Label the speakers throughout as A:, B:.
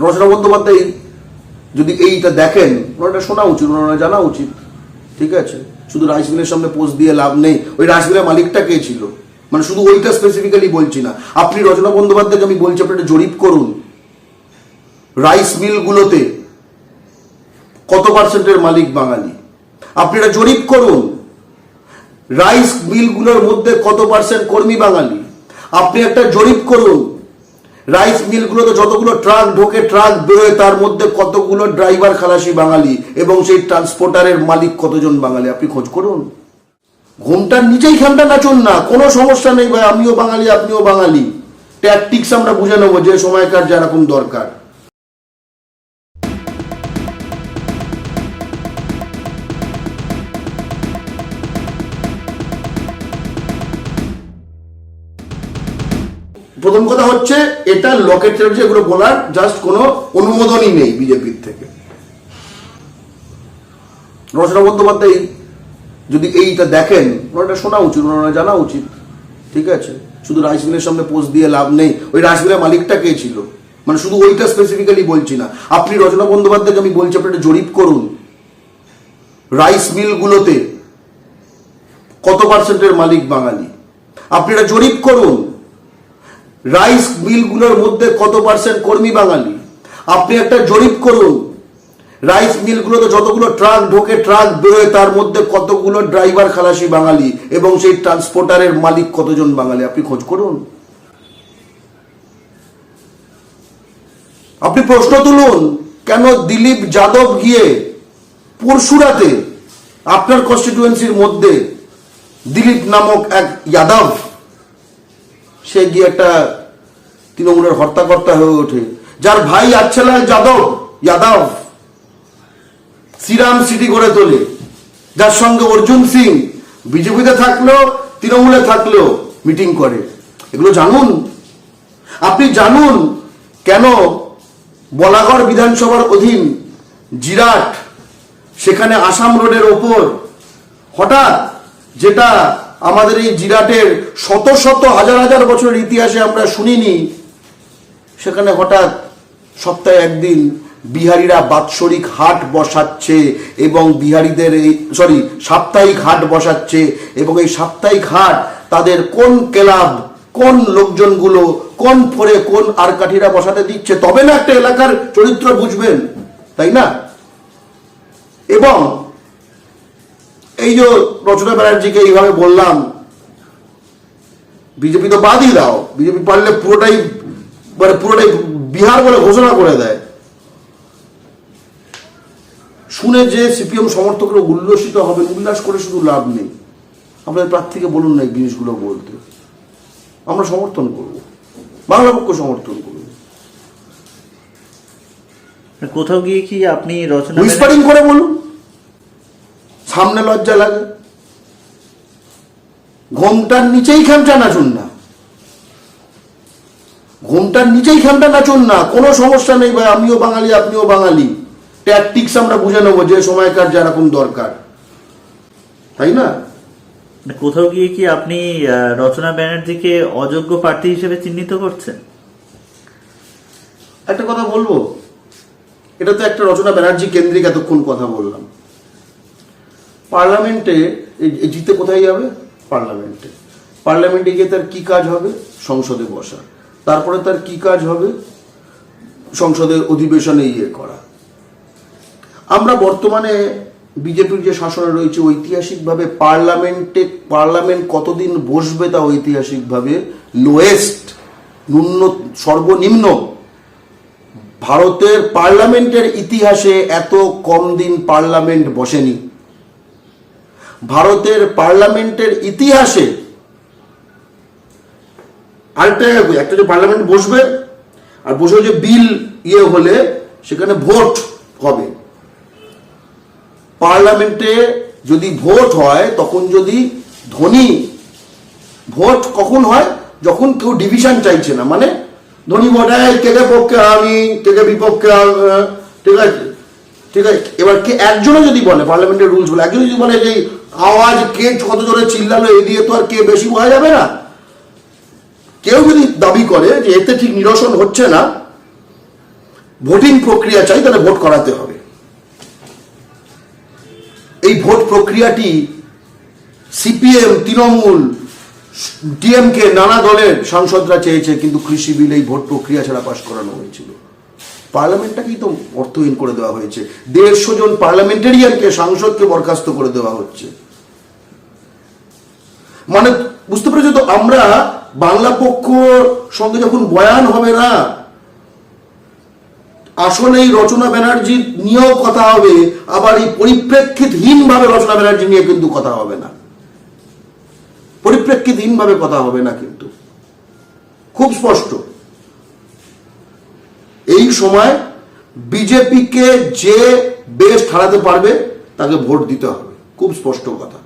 A: রচনা বন্দ্যোপাধ্যায় যদি এইটা দেখেন ওনারা শোনা উচিত, ওনারা জানা উচিত। ঠিক আছে? শুধু রাইস মিলের সামনে পোস্ট দিয়ে লাভ নেই। ওই রাইস মিলের মালিকটা কে ছিল? মানে শুধু ওইটা স্পেসিফিক্যালি বলছি না। আপনি রচনা বন্দ্যোপাধ্যায়কে আমি বলছি, আপনি একটা জরিপ করুন। রাইস মিলগুলোতে কত পার্সেন্টের মালিক বাঙালি? আপনি এটা জরিপ করুন। রাইস মিলগুলোর মধ্যে কত পার্সেন্ট কর্মী বাঙালি? আপনি একটা জরিপ করুন। রাইস মিলগুলো তো যতগুলো ট্রাক ঢোকে ট্রাক বেরোয় তার মধ্যে কতগুলো ড্রাইভার খালাসি বাঙালি এবং সেই ট্রান্সপোর্টারের মালিক কতজন বাঙালি? আপনি খোঁজ করুন। ঘুমটার নিচেই খামটা নাচুন না, কোনো সমস্যা নেই ভাই, আমিও বাঙালি, আপনিও বাঙালি। ট্যাকটিক্স আমরা বুঝে নেব যে সময়কার যেরকম দরকার। প্রথম কথা হচ্ছে, এটা লকেট চ্যাটার্জি এগুলো বলার জাস্ট কোনো অনুমোদনই নেই বিজেপির থেকে। রচনা বন্দ্যোপাধ্যায় যদি এইটা দেখেন, ওনারা শোনা উচিত, ওনারা জানা উচিত, ঠিক আছে? শুধু রাইস মিলের সামনে পোস্ট দিয়ে লাভ নেই। ওই রাইস মিলের মালিকটা কে ছিল? মানে শুধু ওইটা স্পেসিফিক্যালি বলছি না। আপনি রচনা বন্দ্যোপাধ্যায়কে আমি বলছি, আপনি একটা জরিপ করুন। রাইস মিলগুলোতে কত পার্সেন্টের মালিক বাঙালি? আপনি এটা জরিপ করুন। রাইস মিলগুলোর মধ্যে কত পার্সেন্ট কর্মী বাঙালি? আপনি একটা জরিপ করুন। রাইস মিলগুলোতে যতগুলো ট্রাক ঢোকে, ট্রাক বেরোয়, তার মধ্যে কতগুলো ড্রাইভার খালাসি বাঙালি এবং সেই ট্রান্সপোর্টারের মালিক কতজন বাঙালি? আপনি খোঁজ করুন। আপনি প্রশ্ন তুলুন, কেন দিলীপ যাদব গিয়ে পরশুরাতে আপনার কনস্টিটুয়েন্সির মধ্যে দিলীপ নামক এক যাদব সে গিয়ে একটা তৃণমূলের হর্তাকর্তা হয়ে ওঠে। যার ভাই আচ্ছেলা যাদব যাদব, শ্রীরাম সিটি গড়ে তোলে। যার সঙ্গে অর্জুন সিং, বিজেপিতে থাকলেও, তৃণমূলে থাকলেও মিটিং করে। এগুলো জানুন। আপনি জানুন কেন বলাগড় বিধানসভার অধীন জিরাট, সেখানে আসাম রোডের ওপর, হঠাৎ যেটা আমাদের এই জিরাটের শত শত হাজার হাজার বছরের ইতিহাসে আমরা শুনিনি, সেখানে হঠাৎ সপ্তাহে একদিন বিহারিরা বাৎসরিক হাট বসাচ্ছে এবং বিহারিদের এই সরি সাপ্তাহিক হাট বসাচ্ছে এবং এই সাপ্তাহিক হাট তাদের কোন ক্লাব, কোন লোকজনগুলো, কোন ফোরে কোন আরকাঠিরা বসাতে দিচ্ছে, তবে না একটা এলাকার চরিত্র বুঝবেন, তাই না? এবং এই যে রচনা ব্যানার্জিকে এইভাবে বললাম বিজেপি তো বাদই দাও। বিজেপি পারলে পুরোটাই মানে পুরোটাই বিহার বলে ঘোষণা করে দেয়। শুনে যে সিপিএম সমর্থকরা উল্লসিত হবেন উল্লাস করে শুধু লাভ নেই। আপনাদের প্রার্থীকে বলুন না এই জিনিসগুলো বলতে। আমরা সমর্থন করব। বাংলা পক্ষ সমর্থন করব।
B: কোথাও গিয়ে কি আপনি রচনা
A: করে বলুন। সামনে লজ্জা লাগে। ঘোমটার নিচেই খামটা নাচুন না। ঘোমটার নিচেই খামটা নাচুন না। কোনো সমস্যা নেই ভাই আমিও বাঙালি আপনিও বাঙালি। ট্যাকটিক্স আমরা বুঝে নেব যে সময়কার যেরকম দরকার। তাই না?
B: কোথাও গিয়ে কি আপনি রচনা ব্যানার্জিকে অযোগ্য প্রার্থী হিসেবে চিহ্নিত করছেন?
A: একটা কথা বলব? এটা তো একটা রচনা ব্যানার্জি কেন্দ্রিক এতক্ষণ কথা বললাম। পার্লামেন্টে জিতে কোথায় যাবে? পার্লামেন্টে। পার্লামেন্টে গিয়ে তার কি কাজ হবে? সংসদে বসা। তারপরে তার কি কাজ হবে? সংসদের অধিবেশনে ইয়ে করা। আমরা বর্তমানে বিজেপির যে শাসনে রয়েছে, ঐতিহাসিকভাবে পার্লামেন্টে, পার্লামেন্ট কতদিন বসবে তা ঐতিহাসিকভাবে লোয়েস্ট, ন্যূন, সর্বনিম্ন। ভারতের পার্লামেন্টের ইতিহাসে এত কম দিন পার্লামেন্ট বসেনি। ভারতের পার্লামেন্টের ইতিহাসে আরেকটা একটা যে পার্লামেন্ট বসবে আর বসে যে বিল ইয়ে হলে সেখানে ভোট হবে। পার্লামেন্টে যদি ভোট হয়, তখন যদি ধনী, ভোট কখন হয়? যখন কেউ ডিভিশন চাইছে না মানে ধনী ভোট হয় কে কে পক্ষে আমি, কে কে বিপক্ষে ঠিক আছে ঠিক আছে। এবার কে, একজনও যদি বলে, পার্লামেন্টের রুলস বলে একজন যদি বলে যে আওয়াজ কে কত জোরে চিল্লালো এই দিয়ে তো আর কে বেশি বোঝা যাবে না। কেউ যদি দাবি করে যে এতে ঠিক নিরসন হচ্ছে না, ভোটিং প্রক্রিয়া চাই তাহলে ভোট করাতে হবে। এই ভোট প্রক্রিয়াটি সিপিএম, তৃণমূল, ডিএমকে, নানা দলের সাংসদরা চেয়েছে, কিন্তু কৃষি বিল এই ভোট প্রক্রিয়া ছাড়া পাশ করানো হয়েছিল। পার্লামেন্টটাকেই তো অর্থহীন করে দেওয়া হয়েছে। দেড়শো জন পার্লামেন্টারিয়ানকে সাংসদকে বরখাস্ত করে দেওয়া হচ্ছে। মানে বুঝতে পেরেছ তো, আমরা বাংলা পক্ষ সঙ্গে যখন বয়ান হবে না, আসলে এই রচনা ব্যানার্জি নিয়েও কথা হবে, আবার এই পরিপ্রেক্ষিতহীন ভাবে রচনা ব্যানার্জি নিয়ে কিন্তু কথা হবে না। পরিপ্রেক্ষিতহীন ভাবে কথা হবে না কিন্তু। খুব স্পষ্ট। এই সময় বিজেপিকে যে বেস্ট হারাতে পারবে, তাকে ভোট দিতে হবে। খুব স্পষ্ট কথা।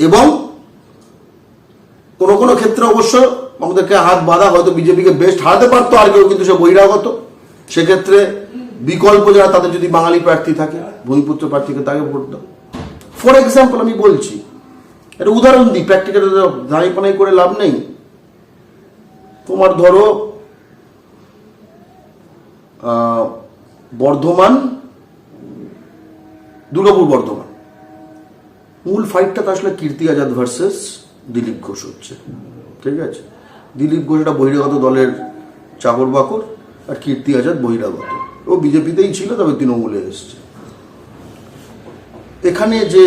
A: এবং কোনো কোনো ক্ষেত্রে অবশ্য আমাদেরকে হাত বাঁধা হয়তো বিজেপিকে বেস্ট হারাতে পারতো আর কেউ, কিন্তু সে বহিরাগত। সেক্ষেত্রে বিকল্প যারা, তাদের যদি বাঙালি প্রার্থী থাকে ভূমিপুত্র প্রার্থীকে তাকে ভোট দাও। ফর এক্সাম্পল আমি বলছি, একটা উদাহরণ দিই প্র্যাকটিক্যাল দাঁড়িয়ে পানাই করে লাভ নেই। তোমার ধরো বর্ধমান, দুর্গাপুর বর্ধমান। মূল ফাইটটা তো আসলে কীর্তি আজাদ ভার্সেস দিলীপ ঘোষ হচ্ছে। ঠিক আছে? দিলীপ ঘোষ একটা বহিরাগত দলের চাকর বাকর আর কীর্তি আজাদ বহিরাগত। ও বিজেপিতেই ছিল, তবে তৃণমূলে এসছে। এখানে যে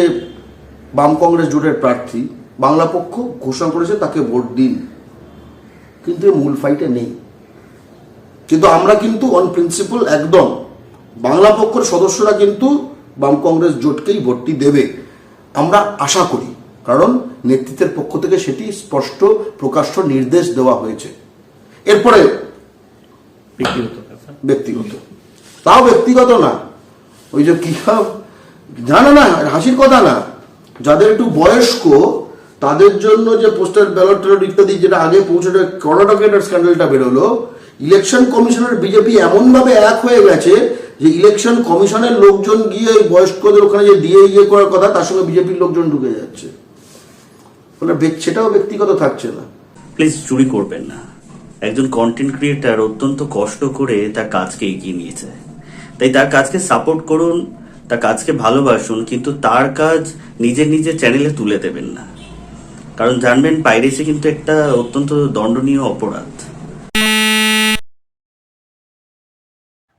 A: বাম কংগ্রেস জোটের প্রার্থী, বাংলা পক্ষ ঘোষণা করেছে তাকে ভোট দিন। কিন্তু মূল ফাইটে নেই। কিন্তু আমরা কিন্তু অন প্রিন্সিপাল একদম। বাংলা পক্ষের সদস্যরা কিন্তু বাম কংগ্রেস জোটকেই ভোটটি দেবে। আমরা আশা করি কারণ নেতৃত্বের পক্ষ থেকে সেটি স্পষ্ট প্রকাশ্য নির্দেশ দেওয়া হয়েছে। এরপরে
B: ব্যক্তিগত
A: তাও ব্যক্তিগত না। ওই যে কি জানো না হাসির কথা না। যাদের একটু বয়স্ক তাদের জন্য যে পোস্টাল ব্যালট ইত্যাদি যেটা আগে পৌঁছানো কর্ণাটকের স্ক্যান্ডেলটা বেরোলো ইলেকশন কমিশনের বিজেপি এমনভাবে এক হয়ে গেছে যে ইলেকশন কমিশনের লোকজন গিয়ে ওই বয়স্কদের ওখানে যে দিয়ে ইয়ে করার কথা, তার সঙ্গে বিজেপির লোকজন ঢুকে যাচ্ছে। বে- সেটাও ব্যক্তিগত থাকছে না।
C: প্লিজ চুরি করবেন না। একজন কন্টেন্ট ক্রিয়েটার অত্যন্ত কষ্ট করে তার কাজকে এগিয়ে নিয়েছে তাই তার কাজকে সাপোর্ট করুন, তার কাজকে ভালোবাসুন, কিন্তু তার কাজ নিজের নিজের চ্যানেলে তুলে দেবেন না। কারণ জানবেন পাইরেসি কিন্তু একটা অত্যন্ত দণ্ডনীয় অপরাধ।